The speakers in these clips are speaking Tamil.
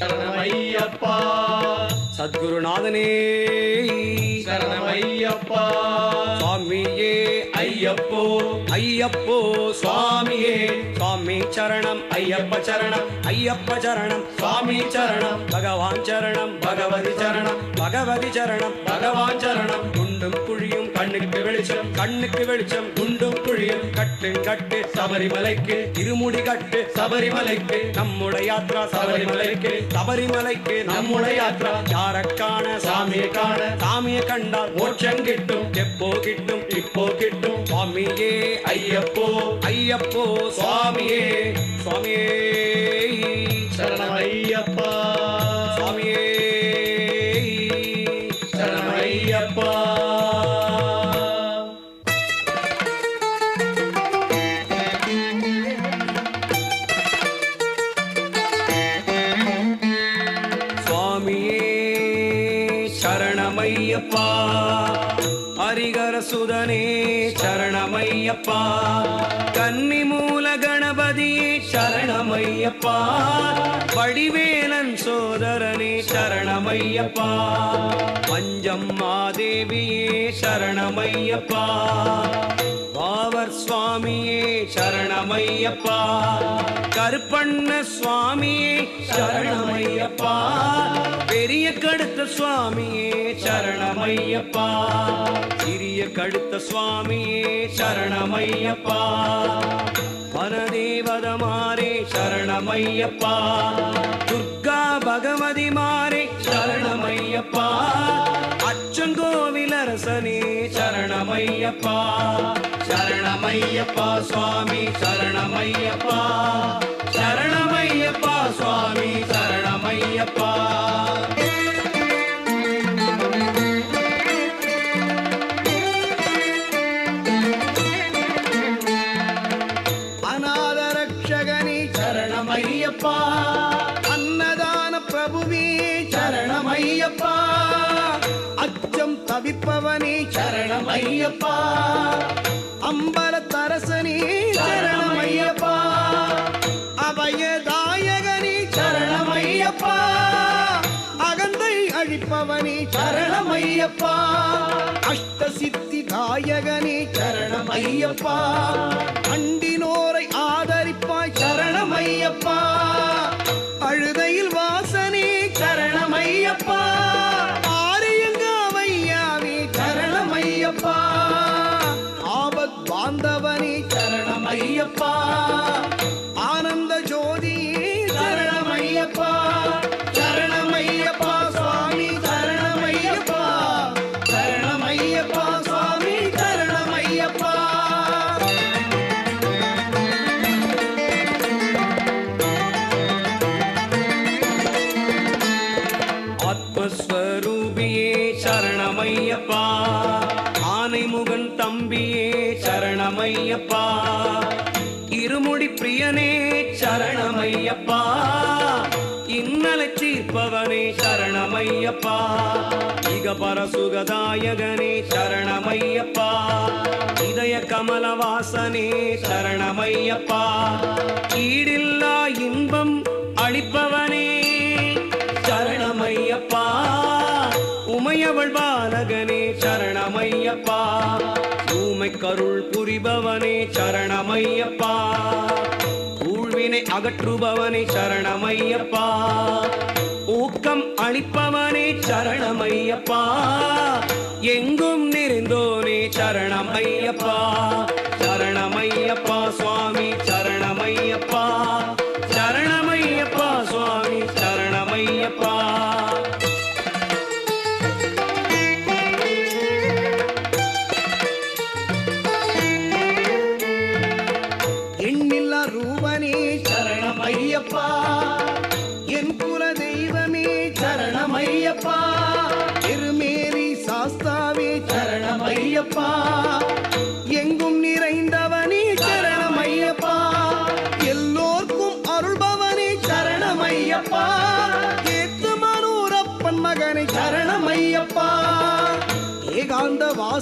சரணமையப்பா சத்குருநாதனே. சரணமையப்பா சுவாமியே. ஐயப்போ. ஐயப்போ. சுவாமியே. சுவாமி சரணம் ஐயப்ப சரணம் ஐயப்ப சரணம் சுவாமி சரணம் பகவான் சரணம் பகவதி சரணம் பகவதி சரணம் பகவான் சரணம். குண்டும் குழியும் கண்ணுக்கு வெளிச்சம் கண்ணுக்கு வெளிச்சம் குண்டும் குழியும் கட்டு கட்டு சபரிமலைக்கு இருமுடி கட்டு சபரிமலைக்கு நம்முடைய யாத்ரா சபரிமலைக்கு சபரிமலைக்கு நம்முடைய யாத்ரா. யாரக்கான சாமியை காண சாமியை கண்டால் மோட்சம் கிட்டும் எப்போ கிட்டும் இப்போ கிட்டும். சுவாமியே ஐயப்போ ஐயப்போ சுவாமியே. சுவாமியே சரணமையப்பா. சுவாமியே சரணமையப்பா. சரணமையப்பா. ஹரிகர சுதனே சரணமையப்பா. கன்னி மூல கணபதியே சரணமையப்பா. வடிவேலன் சோதரனே சரணமையப்பா. பஞ்சம் மாதேவியே சரணமையப்பா. பாவர் சுவாமியே சரணமையப்பா. கருப்பண்ண சுவாமியே சரணமையப்பா. பெரிய கடுத்த சுவாமியே சரணமையப்பா. சிறிய கடுத்த சுவாமியே சரணமையப்பா. வனதேவத மாறே சரணமையப்பா. துர்கா பகவதி மாறே சரணமையப்பா. அச்சங்கோவில் அரசனே சரணமையப்பா. சரணமையப்பா சுவாமி சரணமையப்பா. சரணமையப்பா அன்னதான பிரபுவே சரணமையப்பா அச்சம் தவிப்பவனே சரணமையப்பா அம்பலத்தரசனே சரணமையப்பா அபயதாயகனே அகந்தை அழிப்பவனே சரணமையப்பா. அஷ்ட சித்தி தாயகனே சரணமையப்பா. அண்டினோரை ஆதரிப்பாய் சரணமையப்பா. அழுதையில் வாசனே சரணமையப்பா. ஆரியங்காவையாவே சரணமையப்பா. ஆபத் பாந்தவனே சரணமையப்பா. ஆனந்த சரணமையப்பா. இருமுடி பிரியனே சரணமையப்பா. இன்னலை தீர்ப்பவனே சரணமையப்பா. இக பரசுகதாயகனே சரணமையப்பா. இதய கமலவாசனே சரணமையப்பா. ஈடில்லா இன்பம் அளிப்பவனே சரணமையப்பா. ஊழ்வினை அகற்றுபவனே சரணமையப்பா. ஊக்கம் அளிப்பவனே சரணமையப்பா. எங்கும் நிறைந்தோனே சரணமையப்பா. சரணமையப்பா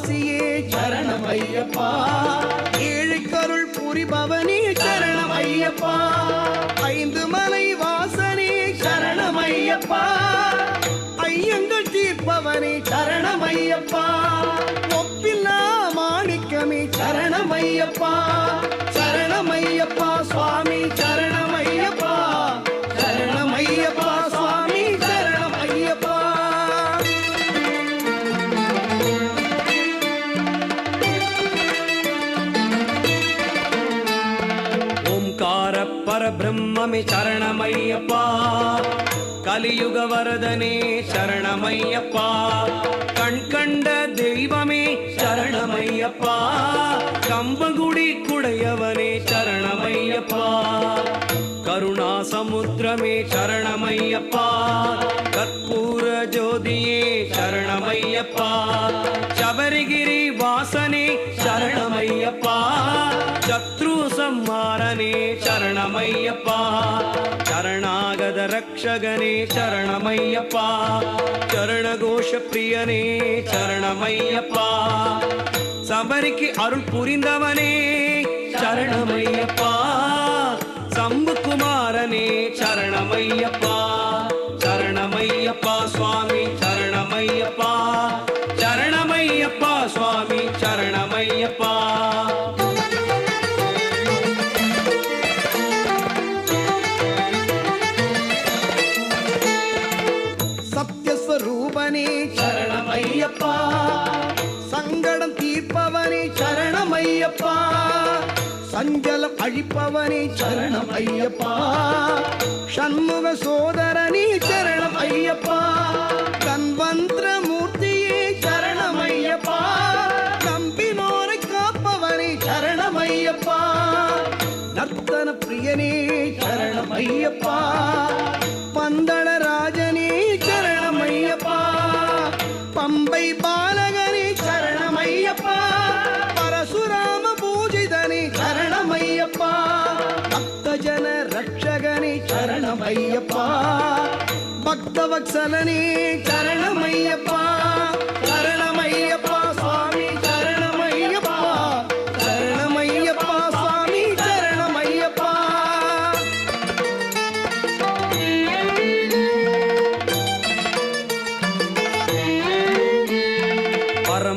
ஏகாந்த சரணம் ஐயப்பா ஏழு கருள் புரிபவனே சரணம் ஐயப்பா ஐந்து மலை வாசனே சரணம் ஐயப்பா ஐயங்கள் தீர்ப்பவனே சரணம் ஐயப்பா ஒப்பில்லா மாணிக்கமே சரணம் ஐயப்பா சரணம் ஐயப்பா சுவாமி. பரபிரம்மே சரணமையப்பா. கலியுக வரதனே சரணமையப்பா. கண் கண்ட தெய்வமே சரணமையப்பா. கம்பங்குடி குடையவனே சரணமையப்பா. கருணா சமுத்திரமே சரணமையப்பா. கற்பூர ஜோதியே ரக்ஷகனே சரணமையப்பா சரணகோஷ பிரியனே சரணமையப்பா சபரிக்கு அருள் புரிந்தவனே சரணமையப்பா சம்புக்குமாரனே சரணமையப்பா ஐயப்பா. சங்கடம் தீர்ப்பவனே சரணம் ஐயப்பா. சஞ்சலம் அழிப்பவனே சரணம் ஐயப்பா. சண்முக சோதரனே சரணம் ஐயப்பா. தன்வந்திர மூர்த்தியே சரணம் ஐயப்பா. நம்பினோரை காப்பவனே சரணம் ஐயப்பா. நர்த்தன பிரியனே சரணம் ஐயப்பா. ரட்சகனே சரணம் ஐயப்பா பக்தவத்சலனே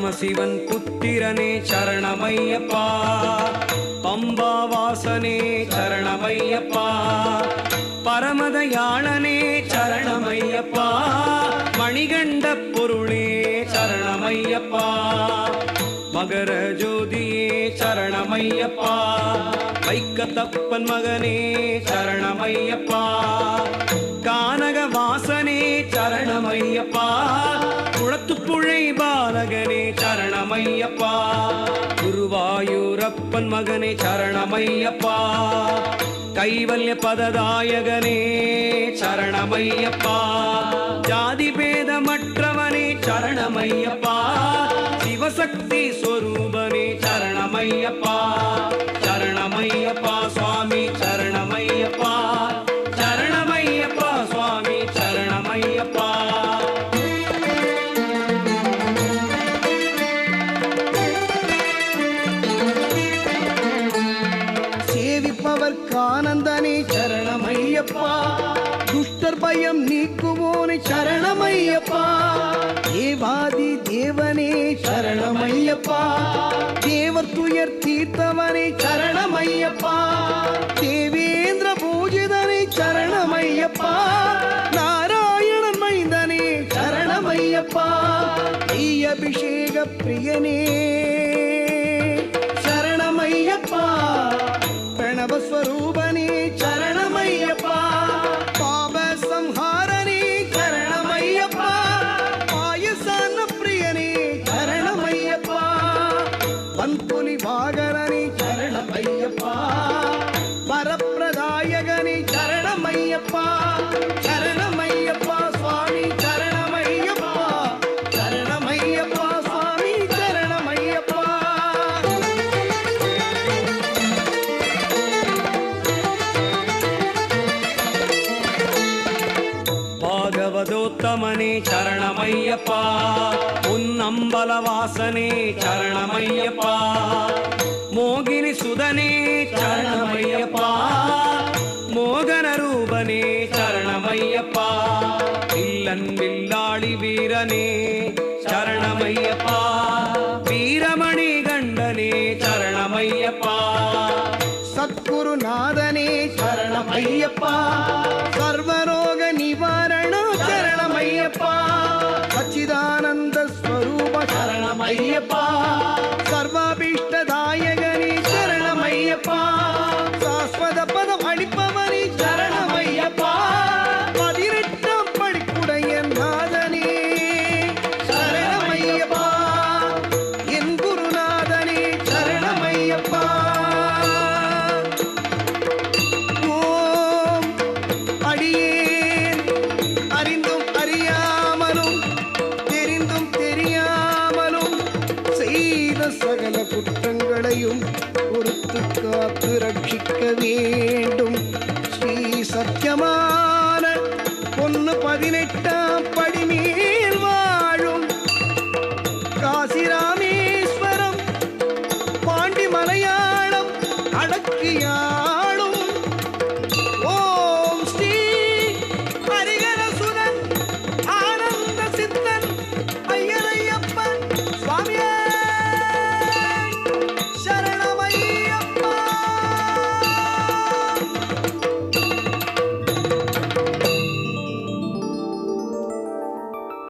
பரமசிவன் புத்திரனே சரணமையப்பா. பம்பாவாசனே சரணமையப்பா. பரமதயாளனே சரணமையப்பா. மணிகண்ட பொருளே சரணமையப்பா. மகர ஜோதியே சரணமையப்பா. வைக்கத்தப்பன் மகனே சரணமையப்பா. கானக வாசனே சரணமையப்பா. குளத்துப்புழை பாலகனே சரணமையப்பா. குருவாயூரப்பன் மகனே சரணமையப்பா. கைவல்ய பததாயகனே சரணமையப்பா. ஜாதி பேதமற்றவனே சரணமையப்பா. சிவசக்தி ஸ்வரூபனே சரணமையப்பா. சேவிப்பவர் சரணமையப்பா. துஷ்டர் பயம் நீக்குவோனே சரணமையப்பா. தேவாதி தேவனே சரணமையப்பா. தேவர் துயர் தீர்த்தவனே சரணமையப்பா. தேவேந்திர பூஜிதனை சரணமையப்பா. நாராயணன் மைந்தனே சரணமையப்பா. நெய் அபிஷேக பிரியனே. பன்புலி ಭಗವದೋತ್ತಮನೇ ಚರಣಮಯ್ಯಪ್ಪ. ಉನ್ನಂಬಲ ವಾಸನೆ ಚರಣಮಯ್ಯಪ್ಪ. ಮೋಗಿನಿ ಸುಧನೇ ಚರಣಮಯ್ಯಪ್ಪ. ಮೋಗನ ರೂಪನೆ ಚರಣಮಯ್ಯಪ್ಪ. ಇಲ್ಲನ್ ಬಿಲ್ಲಾಳಿ ವೀರನೇ ಚರಣಮಯ್ಯಪ್ಪ. குற்றங்களையும் பொறுத்து காத்து ரட்சிக்க வேண்டும்.